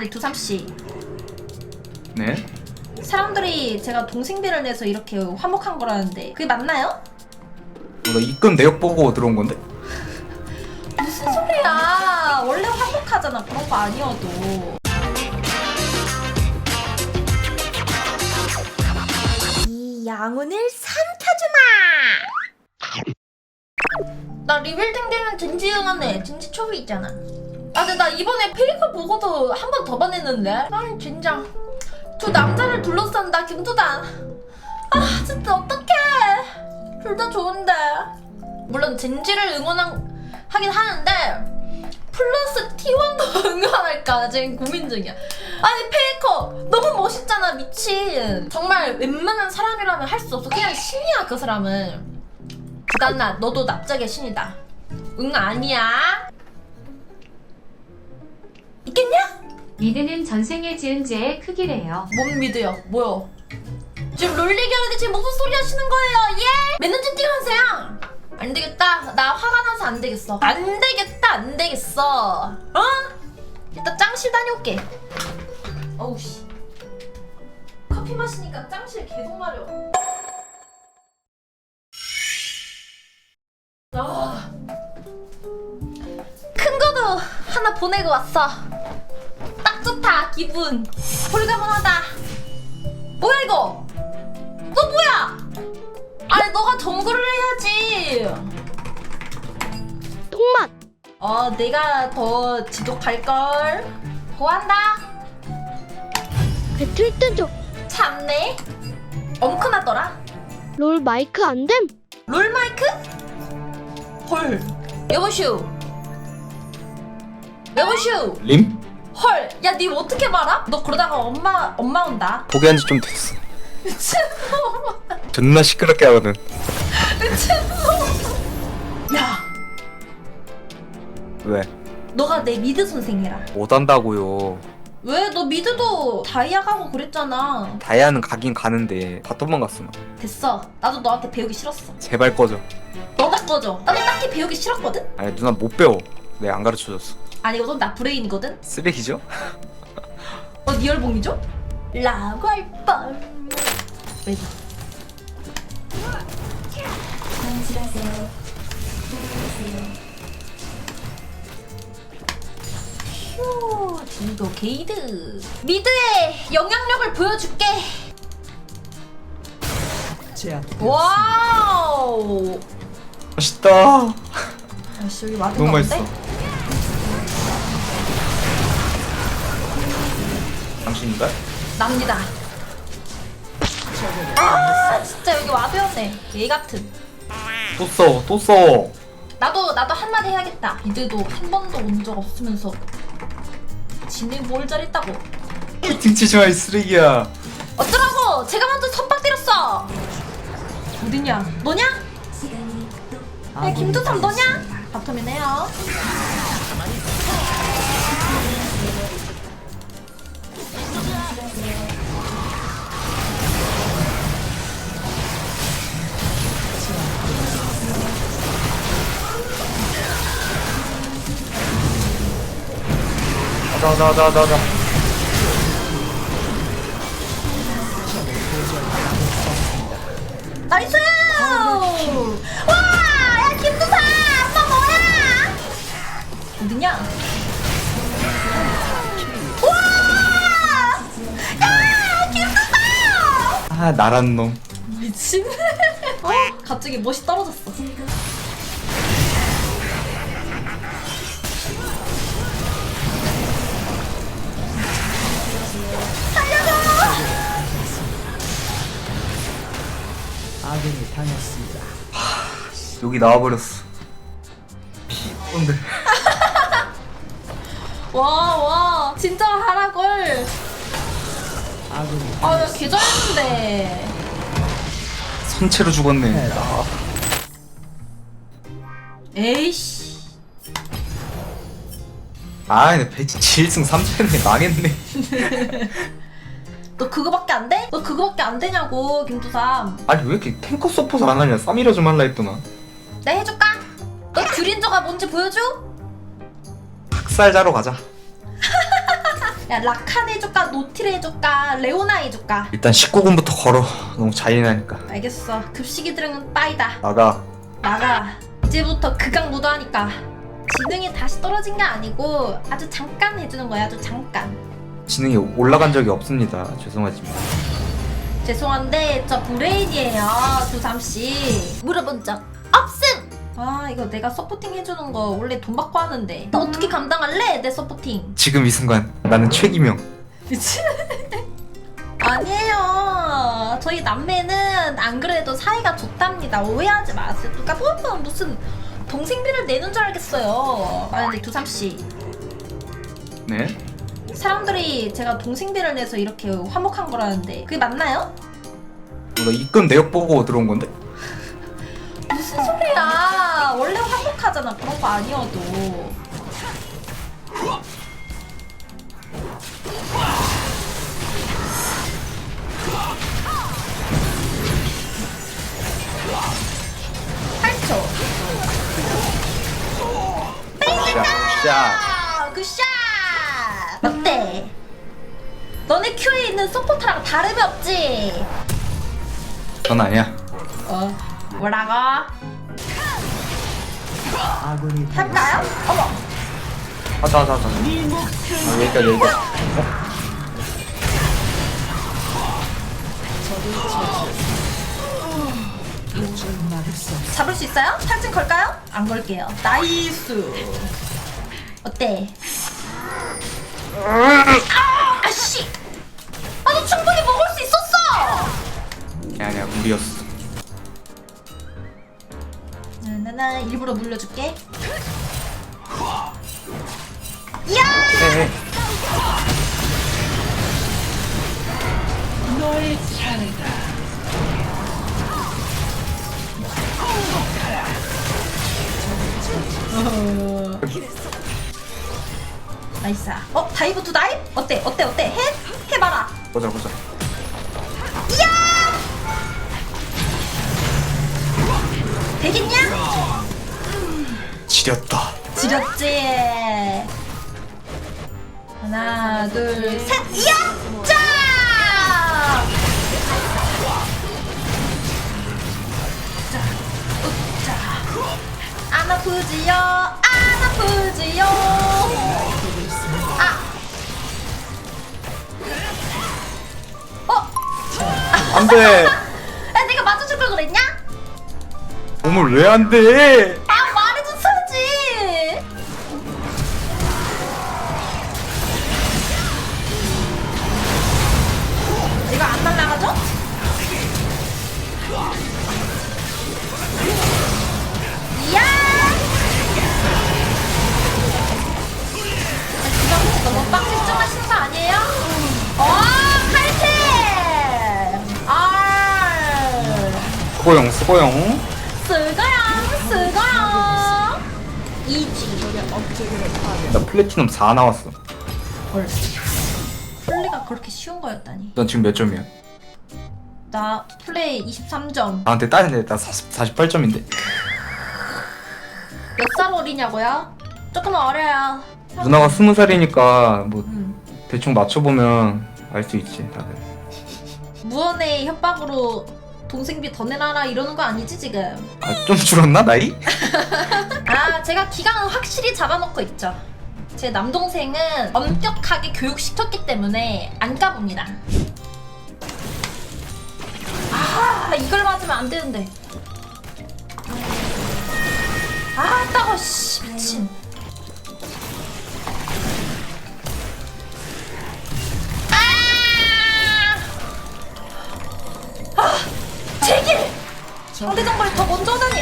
아니 두삼 씨 네? 사람들이 제가 동생비를 내서 이렇게 화목한 거라는데 그게 맞나요? 어, 나 입금 내역 보고 들어온 건데? 무슨 소리야. 원래 화목하잖아. 그런 거 아니어도. 이 양운을 삼켜주마! 나 리빌딩 되면 젠지 응하네 젠지 초비 있잖아 아 근데 나 이번에 페이커 보고도 한 번 더 반했는데? 아니 젠장 두 남자를 둘러싼다 김두단 아 진짜 어떡해. 둘 다 좋은데. 물론 젠지를 응원한 하긴 하는데 플러스 T1도 응원할까? 지금 고민 중이야. 아니 페이커 너무 멋있잖아 미친. 정말 웬만한 사람이라면 할 수 없어. 그냥 신이야 그 사람은. 두단나 너도 납작의 신이다. 응 아니야 있겠냐? 미드는 전생에 지은 죄의 크기래요. 뭔 미드요? 뭐요? 지금 롤 얘기하는데 지금 무슨 소리 하시는 거예요? 예? 맨날 찡찡하세요? 안 되겠다. 나 화가 나서 안 되겠어. 안 되겠다. 안 되겠어. 어? 일단 짱실 다녀올게. 어우 씨. 커피 마시니까 짱실 계속 마려. 아. 하나 보내고 왔어. 딱 좋다 기분. 홀가분하다. 뭐야 이거? 너 뭐야? 아니 너가 정글을 해야지. 통맛. 어 내가 더 지독할걸? 고한다. 배틀 뜨죠 참네. 엉크나더라. 롤 마이크 안 됨? 롤마이크? 헐. 여보슈 여보슈 림? 헐 야 니 어떻게 말아? 너 그러다가 엄마 엄마 온다 포기한 지 좀 됐어 미친놈 존나 시끄럽게 하거든 야 왜? 너가 내 미드 선생이라. 못한다고요 왜? 너 미드도 다이아 가고 그랬잖아. 다이아는 가긴 가는데 다 도망갔어 나 됐어. 나도 너한테 배우기 싫었어. 제발 꺼져 너나 꺼져. 나도 딱히 배우기 싫었거든? 아니 누나 못 배워 내가 안 가르쳐줬어 아니거든? 나 브레인이거든? 쓰레기죠? 어, 니 열봉이죠? 라고 할 뻔. 왜지? 휴, 진도 게이드. 미드의 영향력을 보여줄게. 와우. 맛있다 아씨 여기 와드 너무 가운데? 당신인가? 납니다. 아 진짜 여기 와드였네. 얘 같은. 또 써, 또 써. 나도 나도 한마디 해야겠다. 미드도 한 번도 온 적 없으면서 지는 뭘 잘했다고. 등치지 마, 이 쓰레기야. 어쩌라고? 제가 먼저 선박 때렸어. 어디냐? 너냐? 야 김두삼 너냐? 바텀이네요. 자. 나이스! 와! 야 김두삼! 너 뭐야? 어디냐? 와! 야 김두삼! 아, 나란 놈. 미친. 어? 갑자기 멋이 떨어졌어. 아군이 당했습니다. 여기 나와버렸어. 피곤들. 와, 와. 진짜 하라걸. 아군이 아, 야, 개잘했는데. 선체로 죽었네. 아, 에이씨. 아, 근데 배치 7승 3패네. 망했네. 너 그거밖에 안 돼? 너 그거밖에 안 되냐고, 김두삼. 아니, 왜 이렇게 탱커 서포트 안 하냐? 쌈이라 좀 할라 했더나. 내 해줄까? 너 귤인저가 뭔지 보여줘? 학살 자러 가자. 야 라칸 해줄까 노틸 해줄까 레오나 해줄까 일단 19군부터 걸어 너무 잔인하니까 알겠어 급식이들은 빠이다 나가 나가 이제부터 극악무도하니까 지능이 다시 떨어진 게 아니고 아주 잠깐 해주는 거야 아주 잠깐 지능이 올라간 적이 없습니다. 죄송하지만. 죄송한데 저 브레인이에요 두삼씨. 물어본 적 없음! 아 이거 내가 서포팅 해주는 거 원래 돈 받고 하는데. 나 어떻게 감당할래 내 서포팅? 지금 이 순간 나는 최기명. 미친. 아니에요. 저희 남매는 안 그래도 사이가 좋답니다. 오해하지 마세요. 누가 보면 무슨 동생비를 내는 줄 알겠어요. 아 근데 두삼씨. 네? 사람들이 제가 동생비를 내서 이렇게 화목한 거라는데 그게 맞나요? 뭐나 입금 내역 보고 들어온 건데? 무슨 소리야 원래 화목하잖아 그런 거 아니어도 다름이 없지? 전 아니야 어, 뭐라고? 아군이 할까요? 어머, 하자 하자 하자 아, 여기까지 여기까지 어? 잡을 수 있어요? 탈진 걸까요? 안 걸게요. 나이스. 어때? 일부러 물려줄게. 헤헤 너의 차례다. 나이스. 어 다이브 투 다이? 어때? 어때? 어때? 해? 해봐라. 보자 보자 되겠냐? 지렸다 지렸지. 하나, 둘, 셋. 이야! 짜! 안 아프지요? 안 아프지요? 아. 어? 안 돼 야, 내가 맞아줄 걸 그랬냐? 몸을 왜 안 돼 수고용 수고용. 쓰거랑 쓰거랑 이지 나 플래티넘 4 나왔어. 헐. 플레이가 그렇게 쉬운 거였다니. 넌 지금 몇 점이야? 나 플레이 23점. 나한테 따는데 나 40, 48점인데. 몇 살 어리냐고요? 조금 어려요. 누나가 20살이니까 뭐 음. 대충 맞춰보면 알 수 있지 다들. 무언의 협박으로 동생비 더 내놔라 이러는 거 아니지 지금 아 좀 줄었나 나이? 아 제가 기강은 확실히 잡아놓고 있죠 제 남동생은 엄격하게 교육시켰기 때문에 안 까봅니다 아 이걸 맞으면 안 되는데 아 따가워 씨 미친 아! 아! 상대 정발이 더 먼저 하다니.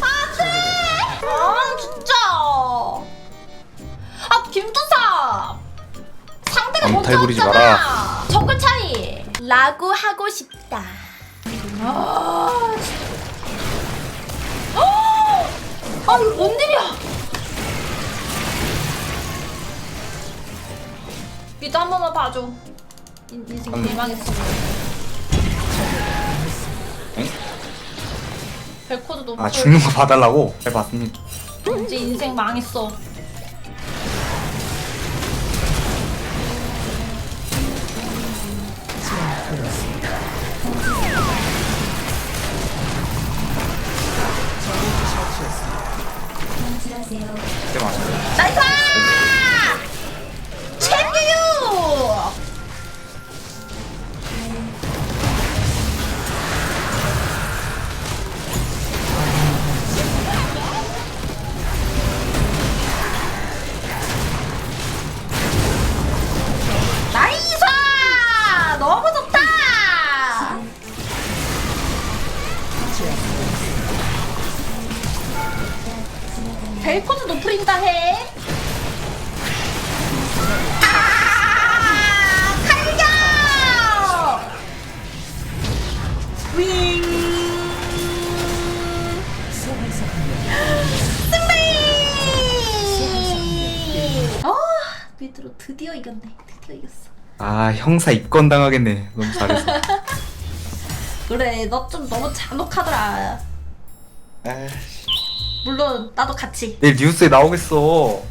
안돼! 아 진짜. 아 김두사. 상대가 암탈 먼저 부리지 왔잖아. 정글 차이. 라고 하고 싶다. 아 진짜 아, 아 이거 뭔 일이야? 미드 한 번만 봐줘. 인- 인생 음. 대망했어 백호도 너무 아 죽는 거 봐달라고? 잘 봤습니다 이제 인생 망했어. 나이스! 드디어. 이겼어 아 형사 입건 당하겠네. 너무 잘해서. 그래 너 좀 너무 잔혹하더라. 에이씨. 물론 나도 같이. 내일 뉴스에 나오겠어.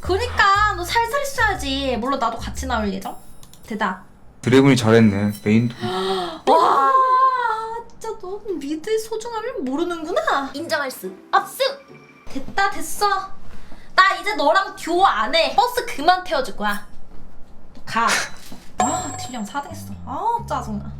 그니까 너 살살 있어야지. 물론 나도 같이 나올 예정? 대답. 드래곤이 잘했네 메인도 와 진짜 너 미드의 소중함을 모르는구나. 인정할 수 없음. 됐다 됐어. 나 이제 너랑 듀오 안 해. 버스 그만 태워줄 거야 가 아, 딜량 4등 했어. 아, 짜증나.